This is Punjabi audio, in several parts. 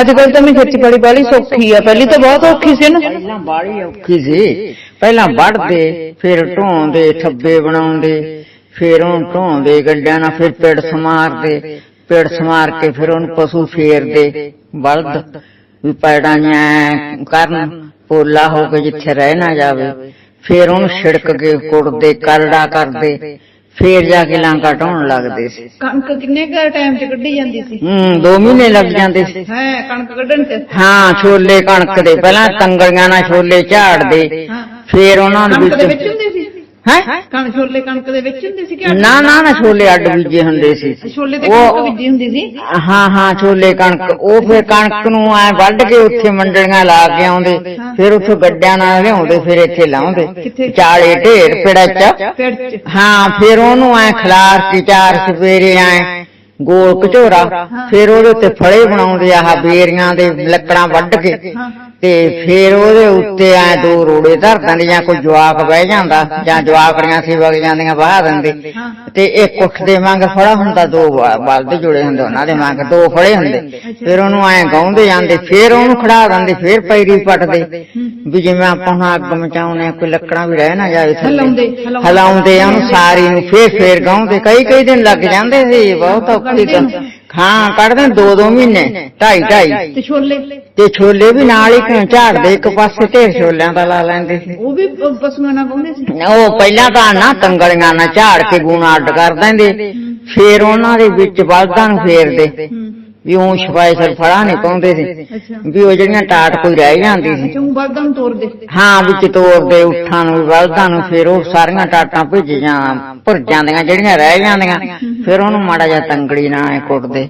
ਅੱਜ ਕੱਲ ਤਾਂ ਮੈਂ ਖੇਤੀਬਾੜੀ ਬਾਲੀ ਸੌਖੀ ਆ। ਪਹਿਲੀ ਤਾਂ ਬਹੁਤ ਔਖੀ ਸੀ ਨਾ। ਪਹਿਲਾਂ ਬਾੜੀ ਔਖੀ ਸੀ। ਪਹਿਲਾਂ ਵੱਢਦੇ ਫਿਰ ਢੋਂਦੇ ਥੱਬੇ ਬਣਾਉਂਦੇ ਫਿਰ ਉਹਨੂੰ ਢੋਂਦੇ ਗੱਡਿਆਂ ਨਾਲ ਫਿਰ ਪਿੜ ਸਮਾਰਦੇ ਪਿੜ ਸਮਾਰ ਕੇ ਫਿਰ ਉਹਨੂੰ ਪਸ਼ੂ ਫੇਰਦੇ ਬਲਦ ਵੀ ਪੈੜਾਂ ਐਂ ਕਰਨ ਪੋਲਾ ਹੋ ਕੇ ਜਿੱਥੇ ਰਹਿ ਨਾ ਜਾਵੇ ਫਿਰ ਉਹਨੂੰ ਛਿੜਕ ਕੇ ਕੁੱਟਦੇ ਕਰੜਾ ਕਰਦੇ ਫਿਰ ਜਾ ਕੇ ਲਾਂਕਾ ਢੋਣ ਲੱਗਦੇ ਸੀ। ਕਣਕ ਕਿੰਨੇ ਕੁ ਟਾਈਮ ਚ ਕੱਢੀ ਜਾਂਦੀ ਸੀ? ਹੂੰ 2 ਮਹੀਨੇ ਲੱਗ ਜਾਂਦੇ ਸੀ। ਹੈ ਕਣਕ ਕੱਢਣ ਤੇ? ਹਾਂ ਛੋਲੇ ਕਣਕ ਦੇ। ਪਹਿਲਾਂ ਤੰਗੜੀਆਂ ਨਾਲ ਛੋਲੇ ਝਾੜਦੇ। ਫੇਰ ਉਹਨਾਂ ਨੂੰ ਦੇ ਵਿੱਚ ਵਿੱਚ ਹੁੰਦੀ ਸੀ? ਹੈ? ਕਣਕ ਛੋਲੇ ਕਣਕ ਦੇ ਵਿੱਚ ਹੁੰਦੀ ਸੀ ਕਿ ਨਾ ਨਾ ਨਾ ਛੋਲੇ ਅੱਡ ਬੀਜੇ ਹੁੰਦੇ ਸੀ। ਛੋਲੇ ਤੇ ਉਹ- ਕਣਕ ਬੀਜੀ ਹੁੰਦੀ ਸੀ? ਹਾਂ ਹਾਂ ਛੋਲੇ ਕਣਕ। ਉਹ ਫਿਰ ਕਣਕ ਨੂੰ ਐ ਵੱਢ ਕੇ ਉੱਥੇ ਮੰਡਲੀਆਂ ਲਾ ਕੇ ਆਉਂਦੇ। ਫਿਰ ਉੱਥੇ ਗੱਡਿਆਂ ਨਾਲ ਲਿਆਉਂਦੇ ਫਿਰ ਇੱਥੇ ਲਾਉਂਦੇ? ਚਾਲੇ ਢੇਰ ਪਿੜਾ ਚ ਪੇੜ ਚ ਹਾਂ ਫਿਰ ਉਹਨੂੰ ਐ ਖਲਾਰ ਕੇ ਚਾਰ ਸਵੇਰੇ ਐ ਗੋਲ ਕਚੋਰਾ। ਫਿਰ ਉਹਦੇ ਉੱਤੇ ਫੜੇ ਬਣਾਉਂਦੇ ਆਹ ਬੇਰੀਆਂ ਦੇ ਲੱਕੜਾਂ ਵੱਢ ਕੇ। ਹਾਂ ਤੇ ਫਿਰ ਉਹਦੇ ਉੱਤੇ ਐ ਦੋ ਰੋੜੇ ਧਰ ਦਿੰਦੇ ਜਾਂ ਕੋਈ ਜਵਾਕ ਬਹਿ ਜਾਂਦਾ ਜਾਂ ਜਵਾਕੜੀਆਂ ਸੀ ਵਗ ਜਾਂਦੀਆਂ ਬਾਹ ਦਿੰਦੇ। ਤੇ ਇੱਕ ਉੱਠ ਦੇ ਮੰਗ ਫੜਾ ਹੁੰਦਾ ਦੋ ਬਲਦ ਜੁੜੇ ਹੁੰਦੇ ਉਹਨਾਂ ਦੇ ਮੰਗ ਦੋ ਫੜੇ ਹੁੰਦੇ। ਫਿਰ ਉਹਨੂੰ ਐ ਗਾਉਂਦੇ ਜਾਂਦੇ ਫਿਰ ਉਹਨੂੰ ਖੜਾ ਦਿੰਦੇ ਫਿਰ ਪੈਰੀ ਪੱਟਦੇ। ਵੀ ਜਿਵੇਂ ਆਪਾਂ ਹੁਣ ਅੱਗ ਮਚਾਉਣੇ ਕੋਈ ਲੱਕੜਾਂ ਵੀ ਰਹਿ ਨਾ ਜਾਵੇ ਥੱਲੇ। ਹਲਾਉਂਦੇ, ਆ ਉਹਨੂੰ ਸਾਰੀ ਨੂੰ ਫੇਰ ਫੇਰ ਗਾਉਂਦੇ। ਕਈ ਕਈ ਦਿਨ ਲੱਗ ਜਾਂਦੇ ਸੀ ਬਹੁਤ ਔਖੀ ਗੱਲ। ਹਾਂ ਕੱਢਦੇ ਦੋ ਦੋ ਮਹੀਨੇ ਢਾਈ ਢਾਈ ਤੇ ਛੋਲੇ? ਤੇ ਛੋਲੇ ਵੀ ਨਾਲ ਹੀ ਝਾੜਦੇ ਇੱਕ ਪਾਸੇ ਢੇਰ ਛੋਲਿਆਂ ਦਾ ਲਾ ਲੈਂਦੇ ਸੀ। ਉਹ ਵੀ ਪਸ਼ੂਆਂ ਨਾਲ ਪਾਉਂਦੇ ਸੀ? ਉਹ ਪਹਿਲਾਂ ਤਾਂ ਨਾ ਤੰਗਲੀਆਂ ਨਾਲ ਝਾੜ ਕੇ ਗੁਣਾ ਅੱਡ ਕਰ ਦਿੰਦੇ। ਫੇਰ ਉਹਨਾਂ ਦੇ ਵਿੱਚ ਬਲਦਾਂ ਨੂੰ ਫੇਰਦੇ। ਵੀ ਉਹ ਸਪਾਈਸਰ ਫੜਾ ਨਹੀਂ ਪਾਉਂਦੇ ਸੀ। ਵੀ ਉਹ ਜਿਹੜੀਆਂ ਟਾਟ ਕੋਈ ਰਹਿ ਜਾਂਦੀ ਸੀ। ਬਲਦਾਂ ਨੂੰ ਤੋੜਦੇ ਹਾਂ ਵਿੱਚ ਤੋੜਦੇ ਉੱਠਾਂ ਨੂੰ ਬਲਦਾਂ ਨੂੰ ਫੇਰ ਉਹ ਸਾਰੀਆਂ ਟਾਟਾਂ ਭਿੱਜ ਜਾਂ ਭੁਰ ਜਾਂਦੀਆਂ ਜਿਹੜੀਆਂ ਰਹਿ ਜਾਂਦੀਆਂ। ਫਿਰ ਉਹਨੂੰ ਮਾੜਾ ਜਿਹਾ ਤੰਗੜੀ ਨਾਲ ਕੁੱਟਦੇ।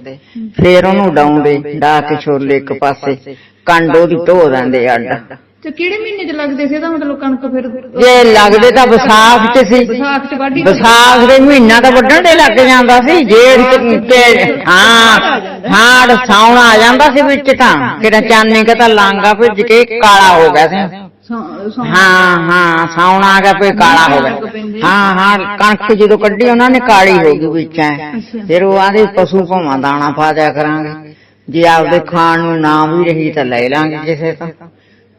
ਫੇਰ ਉਹਨੂੰ ਡਾਉਂਦੇ ਡਾ ਕੇ ਛੋਲੇ ਇੱਕ ਪਾਸੇ ਕੰਡ ਉਹਦੀ ਧੋ ਦਿੰਦੇ ਅੱਡ। ਤੇ ਕਿਹੜੇ ਮਹੀਨੇ ਚ ਲੱਗਦੇ ਸੀ? ਇਹਦਾ ਮਤਲਬ ਕਣਕ ਫਿਰ ਜੇ ਲੱਗਦੇ ਤਾਂ ਵਿਸਾਖ ਚ ਸੀ। ਵਿਸਾਖ ਚ ਵਾਢੀ ਵਿਸਾਖ ਦੇ ਮਹੀਨਾ ਤਾਂ ਵੱਢਣ ਦੇ ਲੱਗ ਜਾਂਦਾ ਸੀ। ਜੇਠ ਚ ਤੇ ਹਾਂ ਹਾੜ ਸਾਉਣ ਆ ਜਾਂਦਾ ਸੀ ਵਿੱਚ ਤਾਂ। ਕਿਹੜਾ ਚਾਨੇ ਕਾ ਤਾਂ ਲਾਂਗਾ ਭਿੱਜ ਕੇ ਕਾਲਾ ਹੋ ਗਿਆ ਸੀ। ਹਾਂ ਹਾਂ ਸਾਉਣ ਆ ਗਿਆ ਫੇ ਕਾਲਾ ਹੋ ਗਿਆ। ਹਾਂ ਹਾਂ ਕਣਕ ਜਦੋਂ ਕੱਢੀ ਉਹਨਾਂ ਨੇ ਕਾਲੀ ਹੋ ਗਈ ਵਿੱਚ ਐ। ਫਿਰ ਉਹ ਆਦੇ ਪਸ਼ੂ ਭਾਵਾਂ ਦਾਣਾ ਪਾ ਦਿਆ ਕਰਾਂਗੇ। ਜੇ ਆਪਦੇ ਖਾਣ ਨੂੰ ਨਾ ਵੀ ਰਹੀ ਤਾਂ ਲੈ ਲਾਂਗੇ ਕਿਸੇ ਤੋਂ।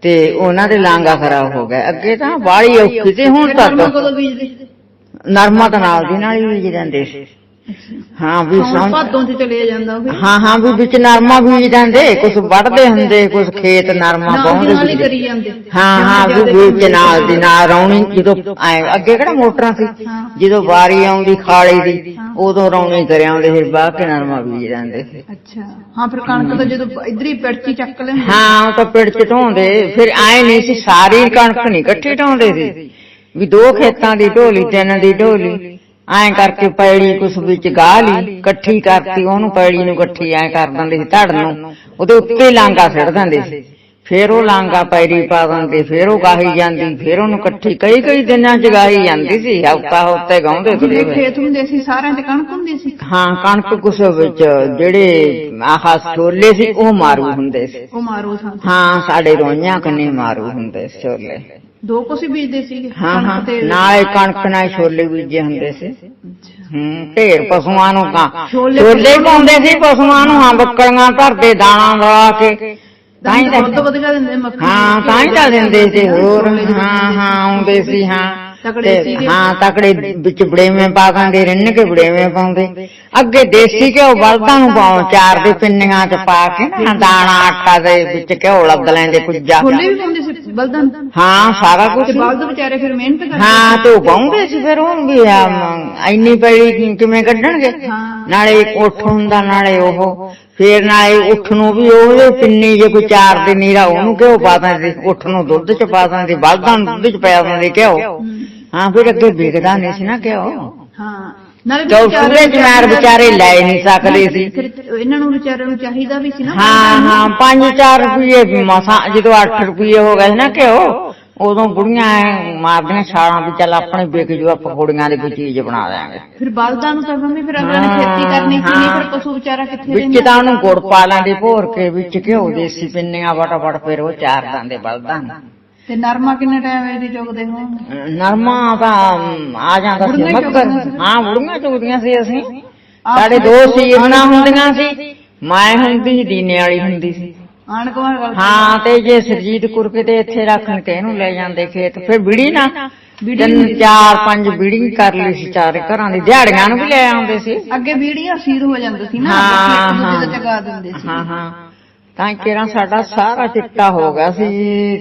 ਤੇ ਉਹਨਾਂ ਦੇ ਲਾਂਗਾ ਖਰਾਬ ਹੋ ਗਿਆ। ਅੱਗੇ ਤਾਂ ਬਾੜੀ ਔਖੀ ਸੀ ਹੁਣ ਤੱਕ ਨਰਮਾ ਤਾਂ ਨਾਲ ਦੀ ਨਾਲ ਹੀ ਬੀਜ ਦਿੰਦੇ ਸੀ। ਹਾਂ ਵੀ ਸੌਂ ਭਾਦੋਂ ਚ ਚਲੇ ਜਾਂਦਾ ਉਹ ਹਾਂ ਹਾਂ ਵੀ ਵਿੱਚ ਨਰਮਾ ਬੀਜ ਦਿੰਦੇ ਕੁਝ ਵੱਢਦੇ ਹੁੰਦੇ ਕੁਝ ਖੇਤ ਨਰਮਾ ਨਾਲ ਦੀ ਪਾਉਂਦੇ ਨਾਲ ਹੀ ਜਾਂਦੇ। ਹਾਂ ਹਾਂ ਵੀ ਵਿੱਚ ਨਾਲ ਦੀ ਨਾਲ ਰੌਣੀ ਜਦੋਂ ਅੱਗੇ ਕਿਹੜਾ ਮੋਟਰਾਂ ਸੀ। ਜਦੋਂ ਵਾਰੀ ਆਉਂਦੀ ਖਾਲੇ ਦੀ ਉਦੋਂ ਰੌਣੀ ਕਰਿਆ ਆਉਂਦੇ ਫਿਰ ਬਾਹ ਕੇ ਨਰਮਾ ਬੀਜ ਜਾਂਦੇ ਅੱਛਾ। ਹਾਂ ਫਿਰ ਕਣਕ ਤਾਂ ਜਦੋਂ ਇਧਰ ਹੀ ਪਿੜਚੀ ਚੱਕ ਲੈਂਦੇ। ਹਾਂ ਉਹ ਤਾਂ ਪਿੜ ਚ ਢੋਂਦੇ। ਫਿਰ ਐ ਨਹੀਂ ਸੀ ਸਾਰੀ ਕਣਕ ਨਹੀਂ ਇਕੱਠੀ ਢੋਂਦੇ ਸੀ। ਵੀ ਦੋ ਖੇਤਾਂ ਦੀ ਢੋਲੀ ਤਿੰਨ ਦੀ ਢੋਲੀ। ਐਂ ਕਰਕੇ ਪੈੜੀ ਕੁਛ ਵਿੱਚ ਗਾਹ ਲਈ ਇਕੱਠੀ ਕਰਤੀ ਉਹਨੂੰ ਪੈੜੀ ਨੂੰ ਇਕੱਠੀ ਐਂ ਕਰ ਦਿੰਦੇ ਸੀ ਧੜ ਨੂੰ। ਉਹਦੇ ਉੱਤੇ ਲਾਂਗਾ ਸਿੱਟ ਦਿੰਦੇ ਸੀ। ਫਿਰ ਉਹ ਲਾਂਗਾ ਪੈੜੀ ਪਾ ਦਿੰਦੇ ਫਿਰ ਉਹ ਗਾਹੀ ਜਾਂਦੀ ਫਿਰ ਉਹਨੂੰ ਇਕੱਠੀ ਕਈ ਕਈ ਦਿਨਾਂ ਚ ਗਾਹੀ ਜਾਂਦੀ ਸੀ ਹਫਤਾ ਹਫ਼ਤੇ ਗਾਉਂਦੇ ਹੋਏ ਖੇਤ ਹੁੰਦੇ ਸੀ। ਸਾਰਿਆਂ ਚ ਕਣਕ ਹੁੰਦੀ ਸੀ ਹਾਂ ਕਣਕ ਕੁਛ ਵਿੱਚ ਜਿਹੜੇ ਆਹ ਛੋਲੇ ਸੀ ਉਹ ਮਾਰੂ ਹੁੰਦੇ ਸੀ। ਉਹ ਮਾਰੋ। ਹਾਂ ਸਾਡੇ ਰੋਈਆਂ ਕੰਨੇ ਮਾਰੂ ਹੁੰਦੇ ਸੀ ਛੋਲੇ। ਦੋ ਕੁਸੀ ਬੀਜਦੇ ਸੀਗੇ ਹਾਂ ਹਾਂ ਕਣਕ ਤੇ ਨਾਲ ਛੋਲੇ ਬੀਜੇ ਹੁੰਦੇ ਸੀ। ਅੱਛਾ। ਹੂੰ ਢੇਰ ਪਸ਼ੂਆਂ ਨੂੰ ਕਾਂ ਛੋਲੇ- ਛੋਲੇ ਪਾਉਂਦੇ ਸੀ ਪਸ਼ੂਆਂ ਨੂੰ ਹਾਂ ਬੱਕਰੀਆਂ ਧਰਦੇ ਦਾਣਾ ਲਾ ਕੇ ਤਾਂ ਹੀ ਤਾਂ ਵਧੀਆ ਦਿੰਦੇ ਮੱਖਣ ਹਾਂ ਤਾਂ ਹੀ ਤਾਂ ਦਿੰਦੇ ਸੀ ਹੋਰ ਹਾਂ ਹਾਂ ਆਉਂਦੇ ਸੀ ਹਾਂ। ਤਕੜੇ ਤੇ ਸੀਗੇ। ਹਾਂ ਤਕੜੇ ਵਿੱਚ ਬੜੇਵੇਂ ਪਾ ਦਿੰਦੇ ਰਿੰਨ ਕੇ ਬੜੇਵੇਂ ਪਾਉਂਦੇ। ਅੱਗੇ ਦੇਸੀ ਘਿਓ ਬਲਦਾਂ ਨੂੰ ਪਾਉ ਚਾਰ ਦੇ ਪਿੰਨੀਆਂ ਚ ਪਾ ਕੇ ਨਾ ਦਾਣਾ ਆਟਾ ਦੇ ਵਿੱਚ ਘਿਓ ਲੱਗ ਲੈਂਦੇ ਕੁੱਜਾ ਛੋਲੇ ਵੀ ਪਾਉਂਦੇ ਸੀ ਬਲਦਾਂ ਨੂੰ। ਹਾਂ ਸਾਰਾ ਤੇ ਕੁਝ ਬਲਦ ਵਿਚਾਰੇ ਫਿਰ ਮਿਹਨਤ ਕਰਦੇ ਹਾਂ ਤੇ ਉਹ ਪਾਉਂਦੇ ਸੀ ਫਿਰ ਉਹ ਵੀ ਆ, ਇੰਨੀ ਪੈਲੀ ਕਿਵੇਂ ਕੱਢਣਗੇ। ਨਾਲੇ ਉੱਠ ਹੁੰਦਾ ਨਾਲੇ ਉਹ। ਫੇਰ ਨਾਲੇ ਉੱਠ ਨੂੰ ਵੀ ਉਹਦੇ ਪਿੰਨੀ ਜੇ ਕੋਈ ਚਾਰ ਦੇ ਨੀਰਾ ਉਹਨੂੰ ਘਿਓ ਪਾ ਦਿੰਦੇ? ਉੱਠ ਨੂੰ ਦੁੱਧ ਚ ਪਾ ਦਿੰਦੇ ਬਲਦਾਂ ਦੁੱਧ ਚ ਪਾ ਦਿੰਦੇ ਘਿਓ ਹਾਂ। ਫਿਰ ਅੱਗੇ ਵਿਕਦਾ ਨਹੀਂ ਸੀ ਨਾ ਘਿਓ ਹਾਂ। ਨਾਲੇ ਸੂਰੇ ਜਮਾਰ ਵਿਚਾਰੇ ਲੈ ਨਹੀਂ ਸਕਦੇ ਸੀ। ਇਹਨਾਂ ਨੂੰ ਵਿਚਾਰਿਆਂ ਨੂੰ ਚਾਹੀਦਾ ਵੀ ਸੀ ਨਾ। ਹਾਂ ਹਾਂ 5-4 ਰੁਪਏ ਮਸਾਂ ਜਦੋਂ 8 ਰੁਪਏ ਹੋ ਗਏ ਨਾ ਘਿਓ ਉਦੋਂ ਬੁੜੀਆਂ ਮਾਰਦੀਆਂ ਛਾਲਾਂ ਵੀ ਚੱਲ ਆਪਣੇ ਵਿਕ ਜੂ ਆਪਾਂ ਕੁੜੀਆਂ ਦੀ ਕੋਈ ਚੀਜ਼ ਬਣਾ ਦਿਆਂਗੇ। ਫਿਰ ਬਲਦਾਂ ਨੂੰ ਤਾਂ ਮੰਮੀ ਫਿਰ ਅਗਲੇ ਨੇ ਖੇਤੀ ਕਰਨੀ ਸੀ ਨਹੀਂ ਫਿਰ ਪਸ਼ੂ ਵਿਚਾਰਾ ਕਿੱਥੇ ਵਿੱਚ ਤਾਂ ਉਹਨੂੰ ਗੁੜ ਪਾ ਲੈਂਦੇ ਭੋਰ ਕੇ ਵਿੱਚ ਘਿਓ ਦੇਸੀ ਪਿੰਨੀਆਂ ਵਟ ਵਟ ਫਿਰ ਉਹ ਚਾਰ ਦਿੰਦੇ ਬਲਦਾਂ ਨੂੰ। ਤੇ ਨਰਮਾ ਕਿੰਨੇ ਟਾਈਮ ਇਹਦੀ ਚੁਗਦੇ ਹੋਣ ਨਰਮਾ ਤਾਂ ਆ ਜਾਂਦਾ ਸੀ ਬੁੜੀਆਂ ਮੱਕਰ ਸੀ? ਹਾਂ ਬੁੜੀਆਂ ਚੁਗਦੀਆਂ ਸੀ ਅਸੀਂ। ਸਾਡੇ ਦੋ ਸੀਰਨਾ ਹੁੰਦੀਆਂ ਸੀ ਮੈਂ ਹੁੰਦੀ ਸੀ ਦੀਨੇ ਵਾਲੀ ਹੁੰਦੀ ਸੀ। ਹਾਂ ਤੇ ਜੇ ਸਰਜੀਤ ਕੁਰਕੇ ਤੇ ਇੱਥੇ ਰੱਖਣ ਕੇ ਇਹਨੂੰ ਲੈ ਜਾਂਦੇ ਖੇਤ ਫਿਰ ਬਿੜੀ ਨਾ। ਤਿੰਨ ਚਾਰ ਪੰਜ ਬਿੜੀ ਕਰ ਲਈ ਸੀ ਚਾਰੇ ਘਰਾਂ ਦੀ। ਦਿਹਾੜੀਆਂ ਨੂੰ ਵੀ ਲੈ ਆਉਂਦੇ ਸੀ। ਅੱਗੇ ਵੀਡੀਓ ਸੀਰ ਹੋ ਜਾਂਦੇ ਸੀ ਨਾ ਹਾਂ, ਹਾਂ। ਸੀ। ਹਾਂ ਹਾਂ। ਤਾਂ ਕਿਰਾਂ ਸਾਡਾ ਸਾਰਾ ਚਿੱਟਾ ਹੋ ਗਿਆ ਸੀ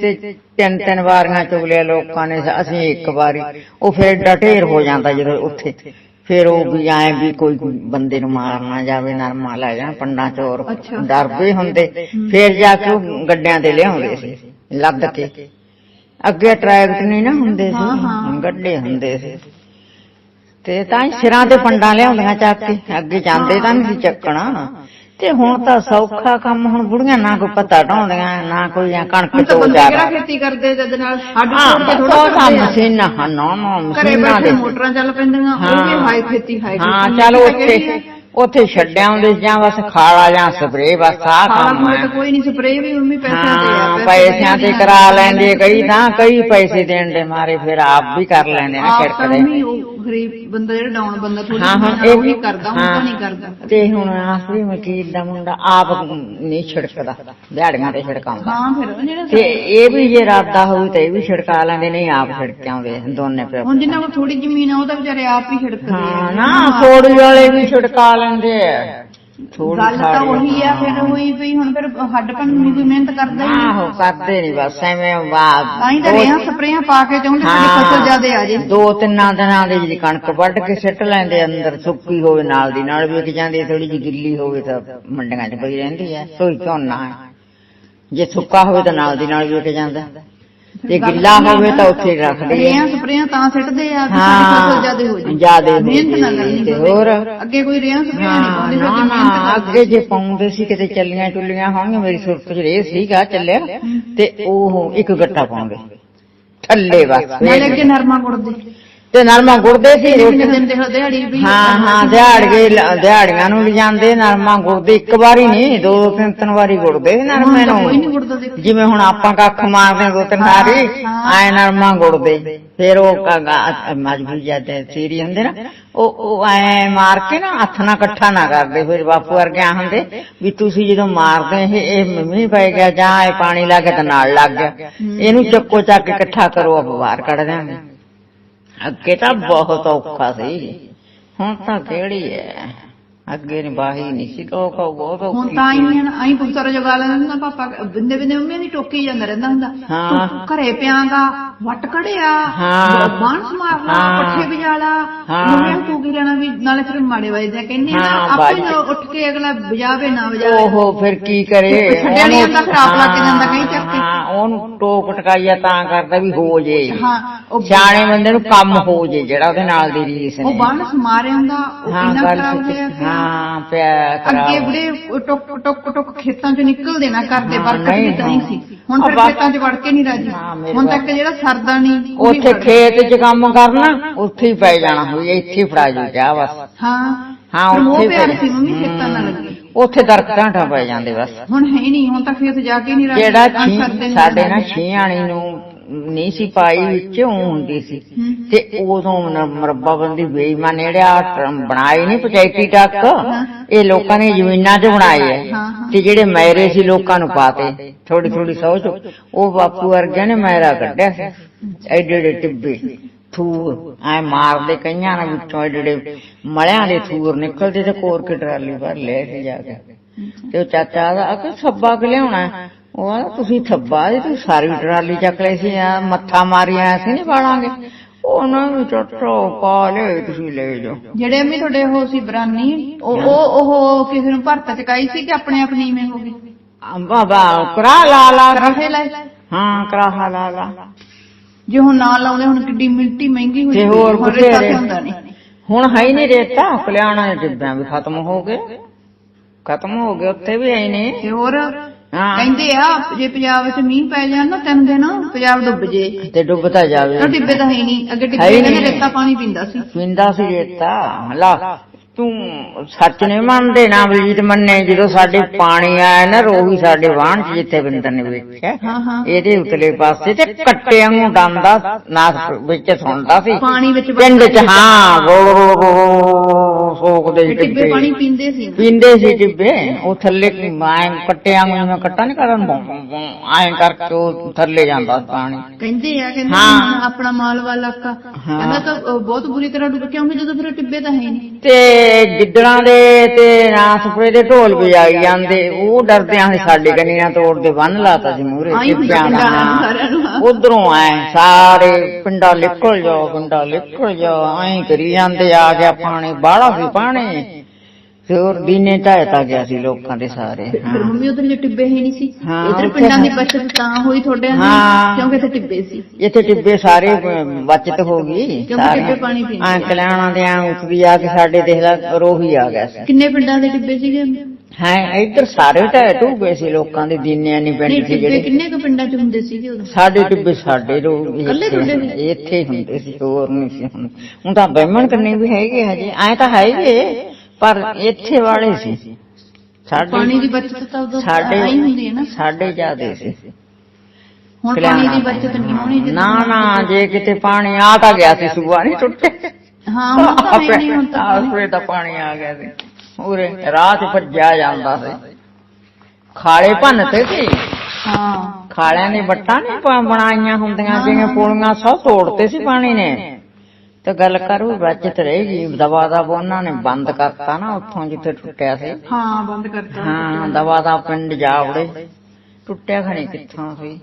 ਤੇ ਤਿੰਨ ਤਿੰਨ ਵਾਰੀਆਂ ਚੁਗਲਿਆ ਲੋਕਾਂ ਨੇ ਅਸੀਂ ਇੱਕ ਵਾਰੀ ਉਹ ਫਿਰ ਡਟੇਰ ਹੋ ਜਾਂਦਾ ਜਦੋਂ ਉੱਥੇ। ਫਿਰ ਉਹ ਵੀ ਐ ਵੀ ਕੋਈ ਬੰਦੇ ਨੂੰ ਮਾਰ ਨਾ ਜਾਵੇ ਨਰਮਾ ਲੈ ਜਾਣ ਪੰਡਾਂ ਚੋਰ। ਡਰਦੇ ਹੁੰਦੇ। ਫਿਰ ਜਾ ਕੇ ਉਹ ਗੱਡਿਆਂ ਤੇ ਲਿਆਉਂਦੇ ਸੀ ਲੱਦ ਕੇ। ਅੱਗੇ ਟਰੈਕਟ ਨਹੀਂ ਨਾ ਹੁੰਦੇ ਸੀ। ਗੱਡੇ ਹੁੰਦੇ ਸੀ। ਤੇ ਤਾਂ ਸਿਰਾਂ ਤੇ ਪੰਡਾਂ ਲਿਆਉਂਦੀਆਂ ਚੱਕ ਕੇ ਅੱਗੇ ਜਾਂਦੇ ਤਾਂ ਨਹੀਂ ਸੀ ਚੱਕਣਾ। ਤੇ ਹੁਣ ਤਾਂ ਸੌਖਾ ਕੰਮ ਹੁਣ ਬੁੜੀਆਂ ਨਾ ਕੋਈ ਪਤਾ ਢਾਉਂਦੀਆਂ ਨਾ ਕੋਈ ਐਂ ਕਣਕ ਤਾਂ ਜਾ ਕਿਹੜਾ ਖੇਤੀ ਕਰਦੇ ਜਦ ਨਾਲ ਹੱਡ ਹਾਂ ਤੋੜ ਕੇ ਥੋੜਾ ਮਸ਼ੀਨਾਂ ਹਾਂ ਨਾ ਨਾ ਮਸ਼ੀਨਾਂ ਦੇ ਮੋਟਰਾਂ ਚੱਲ ਪੈਂਦੀਆਂ ਉਹ ਵੀ ਹਾਈ ਖੇਤੀ ਹਾਈ ਹਾਂ ਚਲ ਉੱਥੇ? ਉੱਥੇ ਛੱਡਿਆ ਹੁੰਦੇ ਜਾਂ ਬਸ ਖਾਲਾ ਜਾਂ ਸਪਰੇ ਬਸ ਖਾਣਾ ਕੰਮ ਹੈ। ਕੋਈ ਨਹੀਂ ਸਪਰੇ ਵੀ ਮੰਮੀ ਪੈਸਿਆਂ ਤੇ ਆ ਪੈਸਿਆਂ ਤੇ ਕਰਾ ਲੈਂਦੇ ਕਈ ਤਾਂ ਕਈ ਪੈਸੇ ਦੇਣ ਦੇ ਮਾਰੇ ਫਿਰ ਆਪ ਵੀ ਕਰ ਲੈਂਦੇ ਨਾ ਆਪ ਗਰੀਬ ਬੰਦਾ ਜਿਹੜਾ ਡਾਊਨ ਬੰਦਾ ਥੋੜੀ ਹਾਂ ਹਾਂ ਉਹ ਵੀ ਕਰਦਾ ਹੁਣ ਤਾਂ ਨਹੀਂ ਕਰਦਾ। ਤੇ ਹੁਣ ਆਖਰੀ ਮਕੀਰ ਦਾ ਮੁੰਡਾ ਆਪ ਨਹੀਂ ਛਿੜਕਦਾ ਦਿਹਾੜੀਆਂ ਤੇ ਛਿੜਕਾਉਂਦਾ। ਹਾਂ ਫਿਰ ਉਹ ਜਿਹੜਾ ਤੇ ਇਹ ਵੀ ਜੇ ਇਰਾਦਾ ਹੋਊ ਤੇ ਇਹ ਵੀ ਛਿੜਕਾ ਲੈਂਦੇ ਨਹੀਂ ਆਪ ਛਿੜਕ ਆਉਂਦੇ ਦੋਨੇ ਪਿਓ ਹੁਣ ਜਿੰਨਾ ਕੋਲ ਥੋੜੀ ਜ਼ਮੀਨ ਆ ਉਹ ਤਾਂ ਵਿਚਾਰੇ ਆਪ ਹੀ ਛਿੜਕਦੇ ਹਾਂ ਆ। ਨਾ ਥੋੜੀ ਵਾਲੇ ਵੀ ਛਿੜਕਾ ਲੈਂਦੇ ਆ। ਗੱਲ ਤਾਂ ਉਹੀ ਆ ਫਿਰ ਹੋਈ ਪਈ ਹੁਣ ਫਿਰ ਹੱਡ ਭੰਨੀ ਕੋਈ ਮਿਹਨਤ ਕਰਦਾ ਹੀ ਨਹੀਂ ਆਹੋ ਕਰਦੇ ਨਹੀਂ ਬਸ ਐਵੇਂ ਬਾਤ ਤਾਂ ਹੀ ਤਾਂ ਰੇਹਾਂ ਸਪਰੇਆਂ ਪਾ ਕੇ ਚਾਹੁੰਦੇ ਸਾਡੀ ਫਸਲ ਜ਼ਿਆਦੇ ਆ ਜੇ। ਦੋ ਤਿੰਨਾਂ ਦਿਨਾਂ ਦੀ ਜਿਹੜੀ ਕਣਕ ਵੱਢ ਕੇ ਸਿੱਟ ਲੈਂਦੇ ਅੰਦਰ ਸੁੱਕੀ ਹੋਵੇ ਨਾਲ ਦੀ ਨਾਲ ਵਿਕ ਜਾਂਦੀ ਥੋੜੀ ਜਿਹੀ ਗਿੱਲੀ ਹੋਵੇ ਤਾਂ ਮੰਡੀਆਂ 'ਚ ਪਈ ਰਹਿੰਦੀ ਹੈ ਸੋਈ ਝੋਨਾ ਜੇ ਸੁੱਕਾ ਹੋਵੇ ਤਾਂ ਨਾਲ ਦੀ ਨਾਲ ਵਿਕ ਜਾਂਦਾ। ਤੇ ਗਿੱਲਾ ਹੋਵੇ ਤਾਂ ਉੱਥੇ ਰੱਖਦੇ ਰੇਹਾਂ ਸਪਰੇਆਂ ਤਾਂ ਸਿੱਟਦੇ ਆ ਕਿ ਸਾਡੀ ਫਸਲ ਜ਼ਿਆਦੇ ਹੋ ਜੇ ਜਿਆਦੇ ਹੋ ਮਿਹਨਤ ਨਾ ਕਰਨੀ ਤੇ ਪਵੇ। ਹੋਰ? ਅੱਗੇ ਕੋਈ ਰੇਹਾਂ ਸਪਰੇਆਂ ਨਹੀਂ ਪਾਉਂਦੇ ਨਾ ਨਾ ਅੱਗੇ ਜੇ ਪਾਉਂਦੇ ਸੀ ਕਿਤੇ ਚੱਲੀਆਂ ਚੁੱਲੀਆਂ ਹੋਣਗੀਆਂ ਮੇਰੀ ਸੁਰਤ ਚ ਰੇ ਸੀਗਾ ਚੱਲਿਆ। ਤੇ ਉਹ ਇੱਕ ਗੱਟਾ ਪਾਉਂਦੇ। ਥੱਲੇ ਬਸ। ਨਾਲੇ ਅੱਗੇ ਨਰਮਾ ਗੁੜਦੇ। ਤੇ ਨਰਮਾ ਗੁੜਦੇ ਸੀ ਰੋਟੀ। ਦਿਨ ਦੇ ਦਿਹਾੜੀ ਵੀ ਹਾਂ ਹਾਂ ਦਿਹਾੜੀਏ ਦਿਹਾੜੀਆਂ ਨੂੰ ਲਿਜਾਂਦੇ ਨਰਮਾ ਗੁੜਦੇ। ਇੱਕ ਵਾਰੀ ਨਹੀਂ ਦੋ ਤਿੰਨ ਤਿੰਨ ਵਾਰੀ ਗੁੜਦੇ ਸੀ ਨਰਮੇ ਨੂੰ। ਦੇਖ। ਜਿਵੇਂ ਹੁਣ ਆਪਾਂ ਕੱਖ ਮਾਰਦੇ ਦੋ ਤਿੰਨ ਵਾਰੀ। ਆਏ ਨਰਮਾ ਗੁੜਦੇ। ਫਿਰ ਉਹ ਮਜਬੂਰੀ ਜਾਂਦੇ ਸੀਰੀ ਹੁੰਦੇ ਨਾ ਉਹ ਉਹ ਐ ਮਾਰ ਕੇ ਨਾ ਹੱਥ ਨਾਲ ਇਕੱਠਾ ਨਾ ਕਰਦੇ। ਫਿਰ ਬਾਪੂ ਵਰਗੇ ਆ ਹੁੰਦੇ ਵੀ ਤੁਸੀਂ ਜਦੋਂ ਮਾਰਦੇ ਇਹ ਇਹ ਮੀਂਹ ਪੈ ਗਿਆ ਜਾਂ ਇਹ ਪਾਣੀ ਲੱਗ ਗਿਆ ਤਾਂ ਨਾਲ ਲੱਗ ਗਿਆ। ਇਹਨੂੰ ਚੱਕੋ ਚੱਕ ਇਕੱਠਾ ਕਰੋ ਬਾਹਰ ਕੱਢ ਦਿਆਂਗੇ। ਅੱਗੇ ਤਾਂ ਬਹੁਤ ਔਖਾ ਸੀ ਹੁਣ ਤਾਂ ਕਿਹੜੀ ਹੈ ਅੱਗੇ ਨਹੀਂ ਬਾਹੀ ਨਹੀਂ ਸੀ ਲੋਕ ਬਹੁਤ ਹੁਣ ਔਖੀ ਤਾਂ ਆਈ ਨਾ ਆਈ ਪੁੱਤਰ ਜਗਾ ਲੈਂਦਾ ਪਾਪਾ ਬਿੰਦੇ ਬਿੰਦੇ ਮੰਮੀ ਦੀ ਟੋਕੀ ਜਾਂਦਾ ਰਹਿੰਦਾ ਹੁੰਦਾ ਹਾਂ। ਤੂੰ ਘਰੇ ਪਿਆਂਗਾ ਵੱਟ ਕੜਿਆ ਹਾਂ। ਬਾਣ ਸਮਾਰਨਾ ਹਾਂ। ਪੱਠੇ ਵਜਾਲਾ ਹਾਂ। ਮੰਮੀ ਤੂੰ ਕੀ ਲੈਣਾ ਵੀ ਨਾਲੇ ਫਿਰ ਮਾੜੇ ਵਜਦੇ ਕਹਿੰਦੇ ਨਾ ਆਪੇ। ਨਾ ਉੱਠ ਕੇ ਅਗਲਾ ਵਜਾਵੇ ਨਾ ਵਜਾਵੇ ਓਹੋ ਫਿਰ ਕੀ ਕਰੇ ਨੀ ਜਾਂਦਾ, ਫਿਰ ਆਪ ਲੱਗ ਜਾਂਦਾ ਕਈ ਚੱਕ ਉਹਨੂੰ ਟੋਕ ਟਕਾਈਆ ਤਾਂ ਕਰਦਾ ਵੀ ਹੋ ਜੇ। ਹਾਂ ਉਹ ਸਿਆਣੇ ਬੰਦੇ ਨੂੰ ਕੰਮ ਹੋ ਜੇ ਜਿਹੜਾ ਉਹਦੇ ਨਾਲ ਦੀ ਰੀਸ ਉਹ ਨੇ। ਬਾਣ ਸਮਾਰਿਆ ਹੁੰਦਾ ਉਹ ਕਿੰਨਾ ਪਿਆ। ਹਾਂ ਪਿਆ ਅੱਗੇ ਬੁੜੇ ਟੁੱਕ ਟੁੱਕ ਟੁੱਕ ਖੇਤਾਂ ਚੋਂ ਨਿਕਲਦੇ ਨਾ ਕਰਦੇ ਬਰਕਤ ਨਹੀਂ, ਤਾਂ ਸੀ। ਹੁਣ ਫਿਰ ਬਸ- ਖੇਤਾਂ 'ਚ ਵੜ ਕੇ ਨਹੀਂ ਰਾਜੀ। ਮੇਰੇ ਹੁਣ ਤੱਕ ਜਿਹੜਾ ਸਰਦਾ ਨਹੀਂ ਉਹ ਉੱਥੇ ਖੇਤ 'ਚ ਕੰਮ ਕਰਨਾ ਉੱਥੇ ਹੀ ਪੈ ਜਾਣਾ ਹੋਈ ਇੱਥੇ ਹੀ ਫੜਾ ਜੂ ਜਾ ਬਸ। ਹਾਂ। ਹਾਂ, ਫਿਰ ਉੱਥੇ ਉਹ ਪਿਆਰ ਫਿਰ- ਸੀ ਮੰਮੀ ਖੇਤਾਂ ਨਾਲ ਲੱਗੇ ਉੱਥੇ ਦਰਖਤਾਂ ਠਾ ਪੈ ਜਾਂਦੇ ਬਸ ਹੁਣ ਹੈ ਨਹੀਂ ਹੁਣ ਤਾਂ ਖੇਤ ਜਾ ਕੇ ਨਹੀਂ ਜਿਹੜਾ ਛੀ- ਸਾਡੇ ਨਾਲ। ਛੀਆਣੀ ਨੂੰ ਨਹੀਂ ਸੀ ਪਾਈ ਵਿੱਚ ਹੁੰਦੀ ਸੀ। ਤੇ ਉਦੋਂ ਮੁਰੱਬਾ ਬੰਦੀ ਬੇਈਮਾਨ ਜਿਹੜੇ ਬਣਾਏ ਨਹੀਂ ਪੰਚਾਇਤੀ ਟੱਕ ਇਹ ਲੋਕਾਂ ਨੇ ਜ਼ਮੀਨਾਂ 'ਚ ਬਣਾਏ ਐ। ਤੇ ਜਿਹੜੇ ਮੈਰੇ ਸੀ ਲੋਕਾਂ ਨੂੰ ਪਾਤੇ ਥੋੜੀ ਥੋੜੀ ਸੋਚ ਉਹ ਬਾਪੂ ਵਰਗਿਆਂ ਨੇ ਮੈਰਾ ਕੱਢਿਆ ਸੀ ਐਡੇ ਐਡੇ ਟਿੱਬੇ ਥੂਰ ਐ ਮਾਰਦੇ ਕਈਆਂ ਨਾਲ ਵਿੱਚੋਂ ਐਡੇ ਮਲਿਆਂ ਦੇ ਥੂਰ ਨਿਕਲਦੇ ਤੇ ਕੋਰ ਕੇ ਟਰਾਲੀ ਭਰ ਲੈ ਕੇ ਜਾ ਕੇ। ਤੇ ਉਹ ਚਾਚਾ ਦਾ ਅਕੇ ਸੱਬਾ ਕਿ ਲਿਆਉਣਾ ਹੈ? ਉਹ ਕਹਿੰਦਾ, ਤੁਸੀਂ ਥੱਬਾ ਇਹ ਤੂੰ ਸਾਰੀ ਟਰਾਲੀ ਚੱਕ ਲਈ ਸੀ ਆ ਮੱਥਾ ਮਾਰਿਆ ਅਸੀਂ ਨਹੀਂ ਪਾਲਾਂਗੇ ਉਹਨਾਂ ਨੂੰ ਚੱਟੋ ਪਾ ਲੈ ਤੁਸੀਂ ਲੈ ਜਾਓ। ਜਿਹੜੇ ਅੰਮੀ ਤੁਹਾਡੇ ਉਹ ਸੀ ਬਰਾਨੀ ਉਹ ਉਹ ਉਹ ਕਿਸੇ ਨੂੰ ਭਰਤ ਚਕਾਈ ਸੀ ਕਿ ਆਪਣੇ ਆਪ ਨੀਵੇਂ ਹੋ ਗਏ? ਅੰਬਾ ਬਾ ਕਰਾ ਲਾ ਲੈ ਹਾਂ ਕਰਾ ਲਾ ਲਾ। ਜੇ ਹੁਣ ਨਾ ਲਾਉਂਦੇ ਹੁਣ ਕਿੱਡੀ ਮਿੱਟੀ ਮਹਿੰਗੀ ਹੋਈ ਤੇ ਹੋਰ ਰੇਤਾ ਬਥੇਰੇ। ਹੁੰਦਾ ਨਹੀਂ ਹੁਣ ਹੈ ਹੀ ਨਹੀਂ ਰੇਤਾ ਕਲਿਆਣਾ ਦੇ ਡਿੱਬਿਆਂ ਵੀ ਖਤਮ ਹੋ ਗਏ। ਖਤਮ ਹੋ ਗਏ ਉੱਥੇ ਵੀ ਐ ਨੇ ਤੇ ਹੋਰ ਹਾਂ। ਕਹਿੰਦੇ ਆ ਜੇ ਪੰਜਾਬ ਵਿੱਚ ਮੀਂਹ ਪੈ ਜਾਣ ਨਾ ਤਿੰਨ ਦਿਨ ਪੰਜਾਬ ਡੁੱਬ ਜੇ। ਤੇ ਡੁੱਬਦਾ ਜਾਵੇ। ਉਹ ਟਿੱਬੇ ਤਾਂ ਹੈ ਹੀ ਨਹੀਂ। ਅੱਗੇ ਹੈ ਟਿੱਬੇ ਹੀ ਨਹੀਂ। ਰੇਤਾ ਪਾਣੀ ਪੀਂਦਾ ਸੀ। ਪਿੰਦਾ ਸੀ ਰੇਤਾ। ਲਾ ਤੂੰ ਸੱਚ ਨਹੀਂ ਮੰਨਦੇ ਨਾ ਬਲੀਤ ਮੰਨੇ ਜਦੋਂ ਸਾਡੇ ਪਾਣੀ ਆਇਆ ਨਾ ਰੋਹੀ ਸਾਡੇ ਵਾਹਣ ਚ ਜਿੱਥੇ ਬਿੰਦਰ ਨੇ ਵੇਖਿਆ। ਹਾਂ ਹਾਂ। ਇਹਦੇ ਉਤਲੇ ਪਾਸੇ ਤੇ ਕੱਟਿਆਂ ਨੂੰ ਡਾਂਦਾ ਨਾਸ ਵਿੱਚ ਸੁਣਦਾ ਸੀ। ਪਾਣੀ ਵਿੱਚ ਪਿੰਡ ਚ ਹਾਂ ਸੋਕਦੇ ਟਿੱਬੇ ਪਾਣੀ ਪੀਂਦੇ ਸੀ। ਪੀਂਦੇ ਸੀ ਟਿੱਬੇ। ਉਹ ਥੱਲੇ ਐਂ ਕੱਟਿਆਂ ਨੂੰ ਮੈਂ ਕੱਟਾ ਨਹੀਂ ਕਰਨ ਐਂ ਕਰਕੇ ਉਹ ਥੱਲੇ ਜਾਂਦਾ ਪਾਣੀ। ਕਹਿੰਦੇ ਆ ਕਹਿੰਦੇ ਆਪਣਾ ਮਾਲਵਾ ਇਲਾਕਾ ਕਹਿੰਦਾ ਤਾਂ ਬਹੁਤ ਬੁਰੀ ਤਰ੍ਹਾਂ ਡੁੱਬ ਕਿਉਂਕਿ ਜਦੋਂ ਫਿਰ ਟਿੱਬੇ ਤਾਂ ਹੀ ਨਹੀਂ। ਤੇ ਗਿੱਦੜਾਂ ਦੇ ਤੇ ਨਾਸਪੁਰੇ ਦੇ ਢੋਲ ਵਜਾਈ ਜਾਂਦੇ ਉਹ ਡਰਦਿਆਂ ਸੀ ਸਾਡੇ ਕੰਨੀਆਂ ਤੋੜਦੇ ਬੰਨ ਲਾਤਾ ਸੀ ਮੂਰੇ ਨੂੰ ਨੂੰ। ਉਧਰੋਂ ਆਏ ਸਾਰੇ ਪਿੰਡਾ ਨਿਕਲ ਜਾਓ ਪਿੰਡਾ ਨਿਕਲ ਜਾਓ ਐਂ ਕਰੀ ਜਾਂਦੇ ਆ ਗਿਆ ਪਾਣੀ ਬਾਹਲਾ ਸੀ ਪਾਣੀ ਤੇ ਹੋਰ ਦੀਨੇ ਢਾਇ ਤਾ ਗਿਆ ਸੀ ਲੋਕਾਂ ਦੇ ਸਾਰੇ ਫਿਰ ਹਾਂ। ਮੰਮੀ ਉਧਰ ਜੇ ਟਿੱਬੇ ਹੈ ਨਹੀਂ ਸੀ ਹਾਂ, ਇਧਰ ਉੱਥੇ ਪਿੰਡਾਂ ਦੀ ਹਾਂ। ਬਚਤ ਤਾਂ ਹੋਈ ਤੁਹਾਡੇ ਹਾਂ। ਕਿਉਂਕਿ ਇੱਥੇ ਟਿੱਬੇ ਸੀ। ਇੱਥੇ ਟਿੱਬੇ ਸਾਰੇ ਬਚਤ ਹੋ ਗਈ ਕਿਉਂਕਿ ਟਿੱਬੇ ਪਾਣੀ ਪੀਂਦੇ ਕਲਿਆਣਾ ਦੇ ਆਂ ਉਤਰੀ ਆ ਕੇ ਸਾਡੇ ਦੇਖ ਲਾ ਰੋਹੀ ਆ ਗਿਆ ਸੀ। ਕਿੰਨੇ ਪਿੰਡਾਂ ਦੇ ਟਿੱਬੇ ਸੀਗੇ? ਹੈ ਇੱਧਰ ਸਾਰੇ ਢਹਿ ਢੂ ਗਏ ਸੀ ਲੋਕਾਂ ਦੇ ਦੀਨਿਆਂ ਨਹੀਂ ਨਹੀਂ ਪਿੰਡ ਸੀ ਟਿੱਬੇ ਜਿਹੜੇ। ਕਿੰਨੇ ਕੁ ਪਿੰਡਾਂ 'ਚ ਹੁੰਦੇ ਸੀਗੇ ਉਦੋਂ? ਸਾਡੇ ਟਿੱਬੇ ਸਾਡੇ ਰੋ ਇਕੱਲੇ ਤੁਹਾਡੇ ਸੀ? ਇੱਥੇ ਹੁੰਦੇ ਸੀ ਹੋਰ ਨਹੀਂ ਸੀ ਹੁੰਦੇ ਹੁਣ ਤਾਂ ਬਹਿਮਣ ਕਰਨੇ ਵੀ ਹੈਗੇ ਹਜੇ ਐ ਤਾਂ ਹੈਗੇ ਪਰ ਇੱਥੇ ਵਾਲੇ ਸੀ। ਸਾਡੇ ਪਾਣੀ ਦੀ ਬਚਤ ਤਾਂ ਉਦੋਂ ਸਾਡੇ ਆਈ ਹੁੰਦੀ ਹੈ ਨਾ। ਸਾਡੇ ਜ਼ਿਆਦੇ ਸੀ। ਹੁਣ ਪਾਣੀ ਦੀ ਬਚਤ ਨਹੀਂ ਹੋਣੀ ਜਦੋਂ- ਨਾ ਨਾ ਜੇ ਕਿਤੇ ਪਾਣੀ ਆ ਤਾਂ ਗਿਆ ਸੀ ਸੁਬਾ ਨਹੀਂ ਟੁੱਟੇ ਹਾਂ ਤਾਂ ਹੈ ਨਹੀਂ ਤਾਂ ਪਾਣੀ। ਆਪਰੇ ਤਾਂ ਪਾਣੀ ਆ ਗਿਆ ਸੀ। ਉਰੇ ਰਾਤ ਭੱਜਿਆ ਜਾਂਦਾ ਸੀ। ਖਾਲੇ ਭੰਨਤੇ ਸੀ। ਹਾਂ। ਖਾਲਿਆਂ ਦੀ ਵੱਟਾਂ ਨਹੀਂ ਬਣਾਈਆਂ ਹੁੰਦੀਆਂ ਜਿਵੇਂ ਪੁਲੀਆਂ ਸਭ ਤੋੜਤੇ ਸੀ ਪਾਣੀ ਨੇ। ਤੇ ਗੱਲ ਕਰੂ ਬਚਤ ਰਹੇਗੀ ਦਵਾ ਦਾ ਉਹਨਾਂ ਨੇ ਬੰਦ ਕਰਤਾ ਨਾ ਉੱਥੋਂ ਜਿੱਥੇ ਟੁੱਟਿਆ ਸੀ। ਹਾਂ ਬੰਦ ਕਰਤਾ। ਹਾਂ ਦਵਾ ਦਾ ਪਿੰਡ ਜਾਵੜੇ ਟੁੱਟਿਆ ਖਣੀ ਕਿੱਥੋਂ ਸੀ?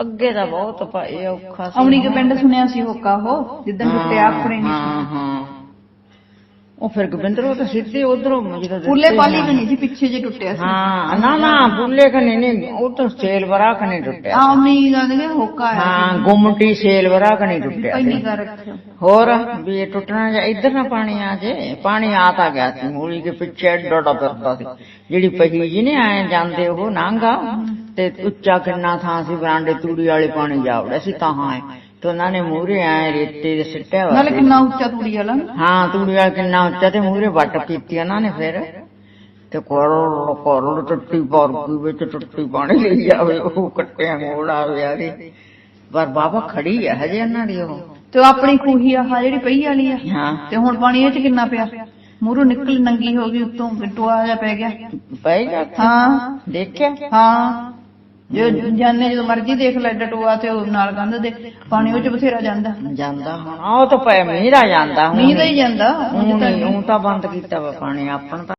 ਅੱਗੇ ਤਾਂ ਬਹੁਤ ਭਾਈ ਔਖਾ ਸੀ। ਅਮਣੀ ਕੇ ਪਿੰਡ ਸੁਣਿਆ ਸੀ ਹੋਕਾ ਉਹ ਜਿੱਦਣ ਟੁੱਟਿਆ ਆਪਣੇ ਹਾਂ ਹਾਂ। ਉਹ ਫਿਰ ਗੋਬਿੰਦਰੋਂ ਤਾਂ ਸਿੱਧੇ ਉਧਰੋਂ ਜਦੋਂ ਪੁੱਲੇ ਪਾਲੀ ਵੀ ਨਹੀਂ ਸੀ ਪਿੱਛੇ ਜੇ ਟੁੱਟਿਆ ਸੀ। ਹਾਂ ਨਾ ਨਾ ਬੁੱਲੇ ਕਨੇ ਨਹੀਂ ਉਹ ਤਾਂ ਸੇਲ ਵਰਾ ਕਨੇ ਟੁੱਟਿਆ ਆ ਅਮਣੀ ਗੱਲ ਦੇ ਹੋਕਾ ਆਇਆ ਹਾਂ ਗੁੰਮਟੀ ਸੇਲ ਵਰਾ ਕਨੇ ਟੁੱਟਿਆ ਪਹਿਲੀ। ਕਰ ਰੱਖਿਓ। ਹੋਰ ਵੀ ਇਹ ਟੁੱਟਣਾ ਜਾਂ ਇੱਧਰ ਨਾ ਪਾਣੀ ਆ ਜੇ ਪਾਣੀ ਆ ਤਾਂ ਗਿਆ ਸੀ ਮੂਲੀ ਦੇ ਪਿੱਛੇ ਡੋਡਾ ਫਿਰਦਾ ਸੀ। ਜਿਹੜੀ ਪਹੀ ਜੀ ਨੇ ਆਏ ਜਾਂਦੇ ਉਹ ਨਾਂਗਾ ਤੇ ਉੱਚਾ ਕਿੰਨਾ ਥਾਂ ਸੀ ਬਰਾਂਡੇ ਤੂੜੀ ਵਾਲੇ ਪਾਣੀ ਜਾਵੜਾ ਸੀ ਤਾਂ ਹਾਂ ਤੇ ਉਹਨਾਂ ਨੇ ਮੂਹਰੇ ਆਏ ਰੇਤੇ ਦੇ ਸਿੱਟਿਆ ਨਾਲੇ ਕਿੰਨਾ ਉੱਚਾ ਤੂੜੀ ਵਾਲਾ ਹਾਂ ਤੂੜੀ ਵਾਲਾ ਕਿੰਨਾ ਉੱਚਾ ਤੇ ਮੂਹਰੇ ਵੱਟ ਕੀਤੀ ਉਹਨਾਂ ਨੇ ਫਿਰ ਤੇ ਕਰੋੜ ਕਰੋੜ ਟੁੱਟੀ ਬਰਫੀ ਵਿੱਚ ਟੁੱਟੀ ਪਾਣੀ ਲਈ ਜਾਵੇ ਉਹ ਕੱਟਿਆ ਮੋੜ ਆਵੇ ਆਦੀ ਪਰ ਬਾਬਾ ਖੜੀ ਆ ਹਜੇ ਉਹਨਾਂ ਦੀ ਉਹ ਤੇ ਉਹ ਆਪਣੀ ਖੂਹੀ ਆ ਆਹ ਜਿਹੜੀ ਪਈ ਵਾਲੀ ਆ ਹਾਂ ਤੇ ਹੁਣ ਪਾਣੀ ਇਹ ਚ ਕਿੰਨਾ ਪਿਆ ਮੂਹਰੋਂ ਨਿਕਲ ਨੰਗੀ ਹੋ ਗਈ ਉੱਤੋਂ ਟੋਆ ਜਿਹਾ ਪੈ ਗਿਆ ਪਏਗਾ ਹਾਂ ਦੇਖਿਆ ਹਾਂ ਜੋ ਜਾਣੇ ਜਦੋਂ ਮਰਜ਼ੀ ਦੇਖ ਲੈ ਏਡਾ ਟੋਆ ਤੇ ਉਹ ਨਾਲ ਕੰਧ ਦੇ ਪਾਣੀ ਉਹ ਚ ਬਥੇਰਾ ਜਾਂਦਾ। ਜਾਂਦਾ ਹੁਣ ਉਹ ਤਾਂ ਪੈ ਮੀਂਹ ਦਾ ਜਾਂਦਾ ਹੁਣ। ਮੀਂਹ ਦਾ ਹੀ ਜਾਂਦਾ। ਹੁਣ ਤਾਂ ਬੰਦ ਕੀਤਾ ਵਾ ਪਾਣੀ ਆਪਣ ਤਾਂ